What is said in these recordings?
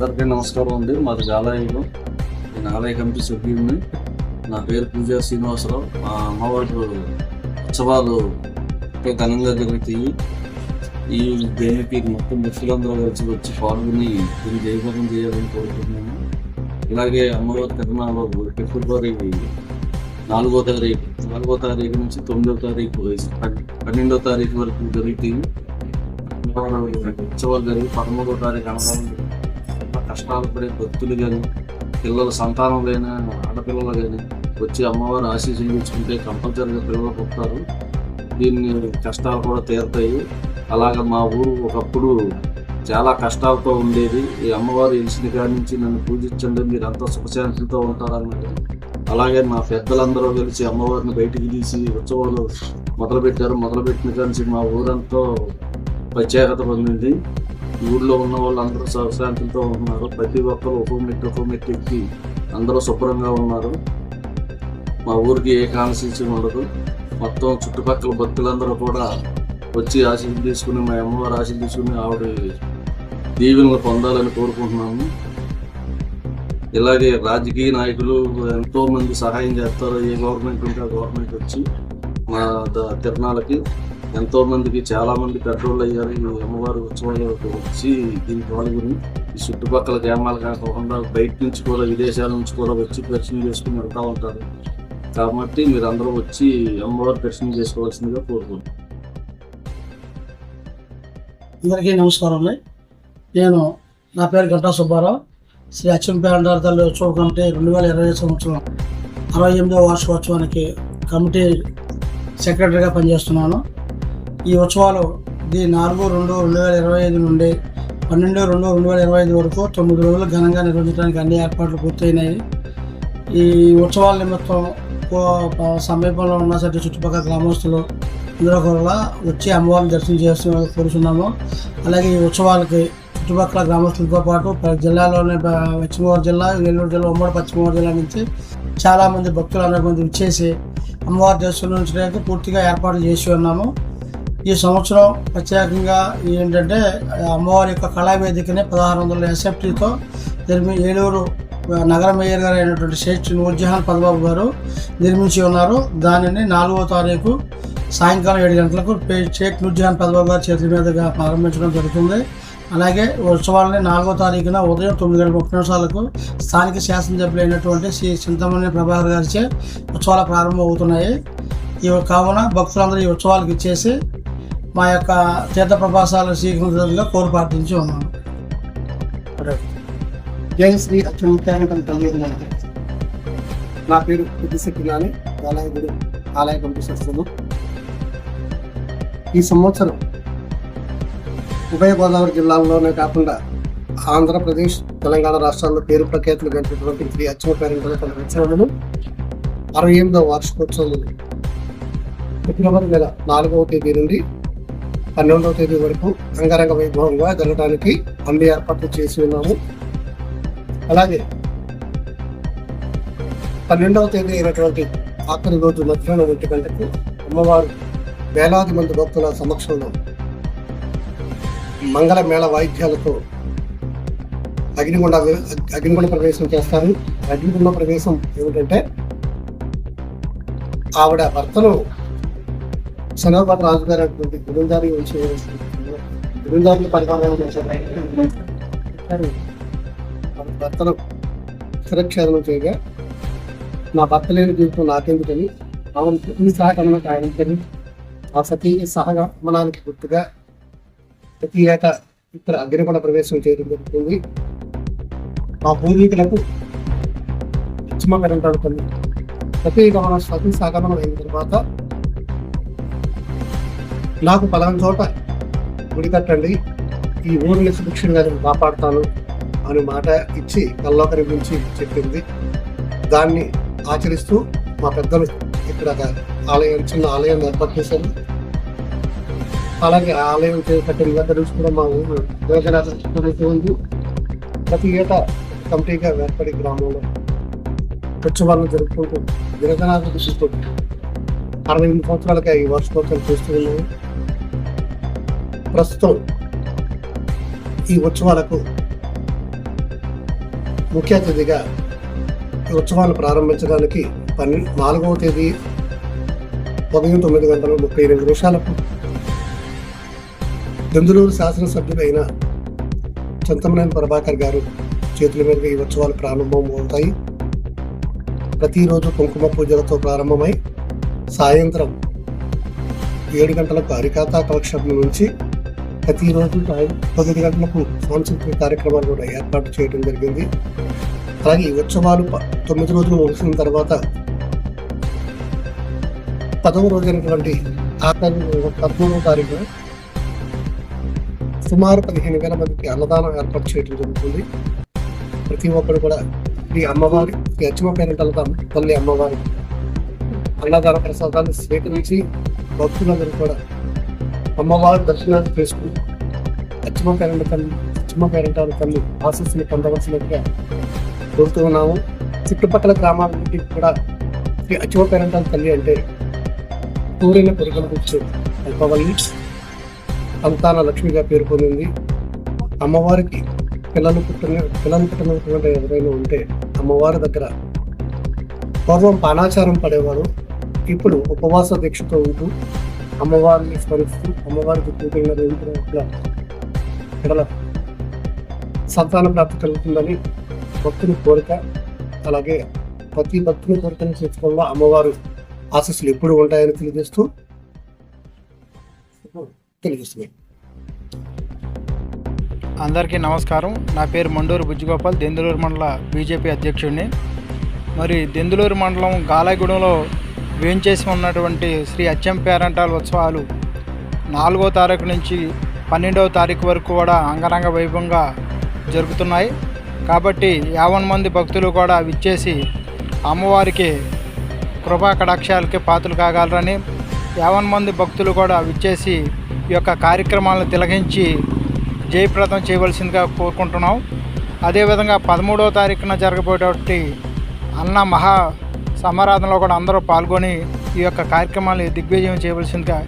అందరికీ నమస్కారం అండి. మాది ఆలయంలో నేను ఆలయ కమిటీ సభ్యుడిని. నా పేరు పూజా శ్రీనివాసరావు. మా అమ్మవారి ఉత్సవాలు ఘనంగా జరుగుతాయి. ఈ దేనికి మొత్తం భక్తులందరూ కలిసి వచ్చి పాల్గొని దీన్ని జయభాగం చేయాలని కోరుకుంటున్నాను. ఇలాగే అమ్మవారి తిరునాళ్ళు ఫిబ్రవరి నాలుగో తారీఖు నాలుగో తారీఖు నుంచి తొమ్మిదో తారీఖు పన్నెండో తారీఖు వరకు జరుగుతాయి. ఉత్సవాలు జరిగి పదమూడో తారీఖు అనగానే కష్టాలు పడే భక్తులు కానీ పిల్లల సంతానం లేని ఆడపిల్లలు కానీ వచ్చి అమ్మవారి ఆశీస్సులు తెచ్చుకుంటే కంపల్సరీగా పిల్లలు పుడతారు. దీన్ని కష్టాలు కూడా తీరుతాయి. అలాగ మా ఊరు ఒకప్పుడు చాలా కష్టాలతో ఉండేది. ఈ అమ్మవారు తెలిసిన కాడి నుంచి నన్ను పూజించండి మీరు అంతా సుఖశాంతితో ఉంటారన్నది అలాగే మా పెద్దలందరూ కలిసి అమ్మవారిని బయటికి తీసి ఉత్సవాలు మొదలుపెట్టారు. మొదలుపెట్టిన కానీ మా ఊరంతా ప్రత్యేకత పొందింది. ఊళ్ళో ఉన్న వాళ్ళందరూ సహశాంతితో ఉన్నారు. ప్రతి ఒక్కరు ఒక్కో మెట్టు ఒక్కో మెట్టు ఎక్కి అందరూ శుభ్రంగా ఉన్నారు. మా ఊరికి ఏ కాన్స్టిట్యూన్సీ ఉండదు. మొత్తం చుట్టుపక్కల భక్తులందరూ కూడా వచ్చి ఆశీస్సులు తీసుకుని మా అమ్మవారు ఆశీస్సులు తీసుకుని ఆవిడ దీవెనలు పొందాలని కోరుకుంటున్నాము. ఇలాగే రాజకీయ నాయకులు ఎంతోమంది సహాయం చేస్తారు ఏ గవర్నమెంట్ ఉంటే ఆ గవర్నమెంట్ వచ్చి మా ద- తిరణాలకి ఎంతో మందికి చాలా మంది పెట్రోల్ అయ్యారు ఈ అమ్మవారి ఉత్సవాలు వచ్చి దీని పాల్గొని ఈ చుట్టుపక్కల గ్రామాలు కాకుండా బయట నుంచి కూడా విదేశాల నుంచి కూడా వచ్చి దర్శనం చేసుకుని వెళ్తూ ఉంటారు. కాబట్టి మీరు అందరూ వచ్చి అమ్మవారు దర్శనం చేసుకోవాల్సిందిగా కోరుకుంటున్నాను అందరికీ నమస్కారం అండి. నేను నా పేరు గంటా సుబ్బారావు. శ్రీ అచ్చంపేట తల్లి ఉత్సవ కమిటీ రెండు వేల ఇరవై సంవత్సరం అరవై ఎనిమిదవ వార్షికోత్సవానికి కమిటీ సెక్రటరీగా పనిచేస్తున్నాను. ఈ ఉత్సవాలు ది నాలుగు రెండు రెండు వేల ఇరవై ఐదు నుండి పన్నెండు రెండు రెండు వేల ఇరవై ఐదు వరకు తొమ్మిది రోజులు ఘనంగా నిర్వహించడానికి అన్ని ఏర్పాట్లు పూర్తయినాయి. ఈ ఉత్సవాల నిమిత్తం కో- సమీపంలో ఉన్న సరి చుట్టుపక్కల గ్రామస్తులు అందరూ కూడా వచ్చి అమ్మవారిని దర్శనం చేస్తూ కోరుతున్నాము అలాగే ఈ ఉత్సవాలకి చుట్టుపక్కల గ్రామస్తులతో పాటు జిల్లాలోనే పశ్చిమ గోదావరి జిల్లా ఏలూరు జిల్లా ఉమ్మడి పశ్చిమ గోదావరి జిల్లా నుంచి చాలామంది భక్తులు అందరి మంది ఇచ్చేసి అమ్మవారి దర్శనం ఉంచడానికి పూర్తిగా ఏర్పాట్లు చేసి ఉన్నాము. ఈ సంవత్సరం ప్రత్యేకంగా ఏంటంటే అమ్మవారి యొక్క కళావేదికని పదహారు వందల ఎస్ఎఫ్టీతో నిర్మి ఏలూరు నగర మేయర్ గారు అయినటువంటి షేక్ నూర్జహాన్ పదబాబు గారు నిర్మించి ఉన్నారు. దానిని నాలుగో తారీఖు సాయంకాలం ఏడు గంటలకు షేక్ నూర్జహాన్ పదబాబు గారి చేతుల మీదుగా ప్రారంభించడం జరుగుతుంది. అలాగే ఉత్సవాలని నాలుగో తారీఖున ఉదయం తొమ్మిది గంటల ముప్పై నిమిషాలకు స్థానిక శాసనసభ్యులు అయినటువంటి శ్రీ చింతమణి ప్రభాకర్ గారిచే ఉత్సవాలు ప్రారంభం అవుతున్నాయి కావున భక్తులందరూ ఈ ఉత్సవాలకు ఇచ్చేసి మా యొక్క చేత ప్రవాసాలు స్వీకరించడంగా కోరు ప్రార్థించి ఉన్నాను జై శ్రీ అచ్యుతానందం తల్లి నా పేరు బుద్ధిశక్తి నాని ఆలయ గుడి ఆలయ కమిటీ సభ్యులు ఈ సంవత్సరం ఉభయ గోదావరి జిల్లాల్లోనే కాకుండా ఆంధ్రప్రదేశ్ తెలంగాణ రాష్ట్రాల్లో పేరు ప్రఖ్యాతులు గడిపినటువంటి శ్రీ అచ్యుతానంద ఉత్సవాలను అరవై ఎనిమిదవ వార్షికోత్సవం ఫిబ్రవరి నెల నాలుగవ తేదీ నుండి పన్నెండవ తేదీ వరకు అంగరంగ వైభవంగా జరగడానికి అన్ని ఏర్పాట్లు చేసి ఉన్నాము. అలాగే పన్నెండవ తేదీ అయినటువంటి ఆఖరి రోజు మధ్యాహ్నం ఒంటి గంటకు అమ్మవారు వేలాది మంది భక్తుల సమక్షంలో మంగళ మేళ వాయిద్యాలతో అగ్నిగుండ అగ్నిగుండ ప్రవేశం చేస్తారు. అగ్నిగుండ ప్రవేశం ఏమిటంటే ఆవిడ భర్తను శనవపాటి రాజు గారు అటువంటి గురుందారి గురుందారులు పరిపాలన భర్తను సురక్షేదనం చేయగా నా భర్త లేని జీవితం నాకెందుకని? ఆమె ఈ సహగమనకు ఆయనకని ఆ సతీ సహగమనానికి గుర్తుగా ప్రతి ఏటా ఇక్కడ అగ్నికొండ ప్రవేశం చేయడం జరుగుతుంది. ఆ పూర్వీకులకు పశ్చిమ వెంటాడుతుంది ప్రతి గమన సతీ సహగమనం అయిన తర్వాత నాకు పలానా చోట గుడి కట్టండి. ఈ ఊరిని సుభిక్షంగా నేను కాపాడుతాను అని మాట ఇచ్చి కల్లోకరి గురించి చెప్పింది. దాన్ని ఆచరిస్తూ మా పెద్దలు ఇక్కడ ఒక ఆలయం చిన్న ఆలయం ఏర్పాటు చేశారు. అలాగే ఆ ఆలయం కట్టిన దగ్గర నుంచి కూడా మా ఊరు యోజన ఉంది. ప్రతి ఏటా కమిటీగా వేర్పడి గ్రామంలో ఉత్సవాలను జరుపుకుంటూ గిరిజనాథ దృష్టితో అరవై ఎనిమిది సంవత్సరాలకి ఈ వార్షికోత్సవం చేస్తూ ఉన్నాము ప్రస్తుతం ఈ ఉత్సవాలకు ముఖ్య అతిథిగా ఈ ఉత్సవాలు ప్రారంభించడానికి పన్నెండు నాలుగవ తేదీ ఉదయం తొమ్మిది గంటల ముప్పై ఎనిమిది నిమిషాలకు దెందులూరు శాసనసభ్యులైన చింతమనేని ప్రభాకర్ గారు చేతుల మీదుగా ఈ ఉత్సవాలు ప్రారంభం అవుతాయి ప్రతిరోజు కుంకుమ పూజలతో ప్రారంభమై సాయంత్రం ఏడు గంటలకు అరికాతా కలక్షేపం నుంచి ప్రతిరోజు తొమ్మిది గంటలకు సాంస్కృతిక కార్యక్రమాలు కూడా ఏర్పాటు చేయడం జరిగింది. అలాగే ఈ ఉత్సవాలు తొమ్మిది రోజులు ముగిసిన తర్వాత పదవ రోజు అయినటువంటి ఆఖరి పద్మూడవ తారీఖున సుమారు పదిహేను వేల మందికి అన్నదానం ఏర్పాటు చేయడం జరుగుతుంది. ప్రతి ఒక్కరు కూడా ఈ అమ్మవారి ఈ అచ్చమ పేరెంటల తల్లి అమ్మవారి అన్నదాన ప్రసాదాన్ని స్వీకరించి భక్తులందరూ కూడా అమ్మవారి దర్శనాన్ని చేసుకుని పశ్చిమ పేరెంట తల్లి పశ్చిమ పేరెంటాల తల్లి ఆశస్సులు పొందవలసినట్టుగా కోరుతూ ఉన్నాము. చుట్టుపక్కల గ్రామాల నుండి కూడా ఈ అచ్చమ పేరెంటాల తల్లి అంటే కోరిన కొరికలు కూర్చో అల్పవల్లి సంతాన లక్ష్మిగా పేరు పొందింది. అమ్మవారికి పిల్లలు పుట్టిన పిల్లలు పుట్టినటువంటి ఎవరైనా ఉంటే అమ్మవారి దగ్గర పూర్వం పానాచారం పడేవారు. ఇప్పుడు ఉపవాస దీక్షతో ఉంటూ అమ్మవారిని స్మరిస్తూ అమ్మవారికి పూజలు నిర్వహించడం ఇక్కడ సంతాన ప్రాప్తి కలుగుతుందని భక్తుని కోరిక. అలాగే ప్రతి భక్తుని కోరికను చేసుకోవడంలో అమ్మవారు ఆశస్సులు ఎప్పుడు ఉంటాయని తెలియజేస్తూ తెలియజేస్తున్నాయి అందరికీ నమస్కారం. నా పేరు మండూరు బుజ్జిగోపాల్ దెందులూరు మండల బీజేపీ అధ్యక్షుడిని. మరి దెందులూరు మండలం గాలాగూడెంలో వేంచేసి ఉన్నటువంటి శ్రీ అచ్చం పేరంటాల ఉత్సవాలు నాలుగో తారీఖు నుంచి పన్నెండవ తారీఖు వరకు కూడా అంగరంగ వైభవంగా జరుగుతున్నాయి. కాబట్టి యావన్ మంది భక్తులు కూడా విచ్చేసి అమ్మవారికి కృపా కటాక్షాలకి పాత్రలు కాగలరని యావన్ మంది భక్తులు కూడా విచ్చేసి ఈ యొక్క కార్యక్రమాలను తిలగించి జయప్రదం చేయవలసిందిగా కోరుకుంటున్నాం. అదేవిధంగా పదమూడవ తారీఖున జరగబోయేటువంటి అన్న మహా సమారాధనలో కూడా అందరూ పాల్గొని ఈ యొక్క కార్యక్రమాన్ని దిగ్విజయం చేయవలసిందిగా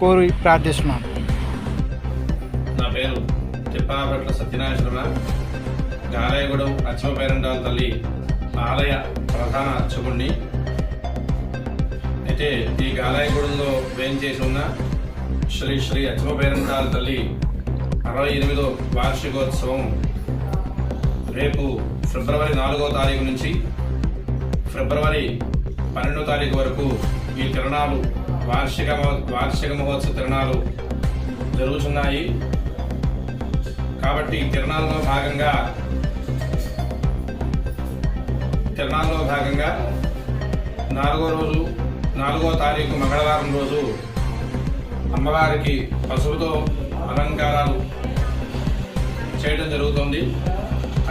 కోరి ప్రార్థిస్తున్నాను. నా పేరు తిప్పాపట్ల సత్యనారాయణ గారాయగూడెం అచ్చమపేరంటాల తల్లి ఆలయ ప్రధాన అర్చకుణ్ణి. అయితే ఈ గారాయగూడెంలో వేయించేసి ఉన్న శ్రీ శ్రీ అచ్చమపేరంటాల తల్లి అరవై ఎనిమిదో వార్షికోత్సవం రేపు ఫిబ్రవరి నాలుగో తారీఖు నుంచి ఫిబ్రవరి పన్నెండో తారీఖు వరకు ఈ తిరణాలు వార్షిక వార్షిక మహోత్సవ తిరణాలు జరుగుతున్నాయి. కాబట్టి ఈ తిరణాల్లో భాగంగా తిరణాల్లో భాగంగా నాలుగో రోజు నాలుగో తారీఖు మంగళవారం రోజు అమ్మవారికి పసుపుతో అలంకారాలు చేయడం జరుగుతుంది.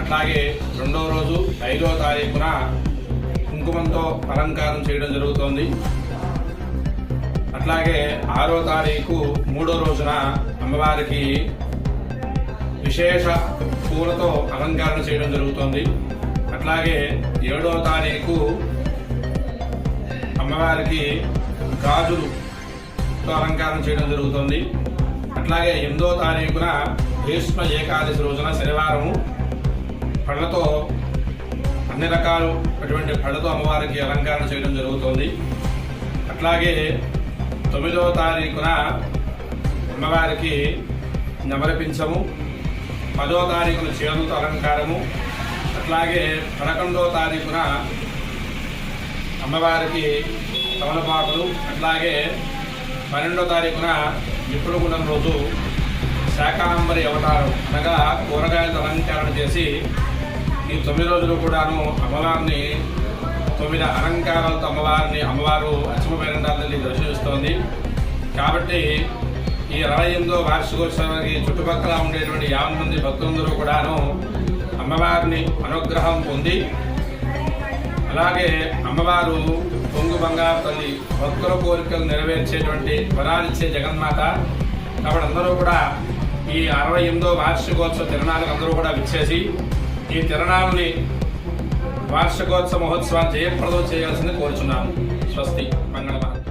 అట్లాగే రెండో రోజు ఐదో తారీఖున కుంకుమంతో అలంకారం చేయడం జరుగుతోంది. అట్లాగే ఆరో తారీఖు మూడో రోజున అమ్మవారికి విశేష పూలతో అలంకరణ చేయడం జరుగుతోంది. అట్లాగే ఏడో తారీఖు అమ్మవారికి గాజులతో అలంకారం చేయడం జరుగుతుంది. అట్లాగే ఎనిమిదో తారీఖున భీష్మ ఏకాదశి రోజున శనివారము పళ్ళతో అన్ని రకాలు అటువంటి పళ్ళతో అమ్మవారికి అలంకరణ చేయడం జరుగుతుంది. అట్లాగే తొమ్మిదవ తారీఖున అమ్మవారికి నెమరపించము పదో తారీఖున చేతులతో అలంకారము అట్లాగే పదకొండవ తారీఖున అమ్మవారికి తమలపాకులు అట్లాగే పన్నెండో తారీఖున నిప్పుడుగుండం రోజు శాకాంబరి అవతారం అనగా కూరగాయలతో అలంకరణ చేసి ఈ తొమ్మిది రోజులు కూడాను అమ్మవారిని తొమ్మిది అలంకారాలతో అమ్మవారిని అమ్మవారు తల్లి దర్శిస్తోంది కాబట్టి ఈ ఇరవై ఎనిమిదో వార్షికోత్సవానికి చుట్టుపక్కల ఉండేటువంటి యాభై మంది భక్తులందరూ కూడాను అమ్మవారిని అనుగ్రహం పొంది అలాగే అమ్మవారు పొంగు బంగారు తల్లి భక్తుల కోరికలు నెరవేర్చేటువంటి వరాలిచ్చే జగన్మాత. కాబట్టి అందరూ కూడా ఈ అరవై ఎనిమిదో వార్షికోత్సవ తిరణాలకు అందరూ కూడా విచ్చేసి ఈ తిరణాలని వార్షికోత్సవ మహోత్సవాన్ని జయప్రదం చేయాల్సింది కోరుచున్నాము స్వస్తి. మంగళవారం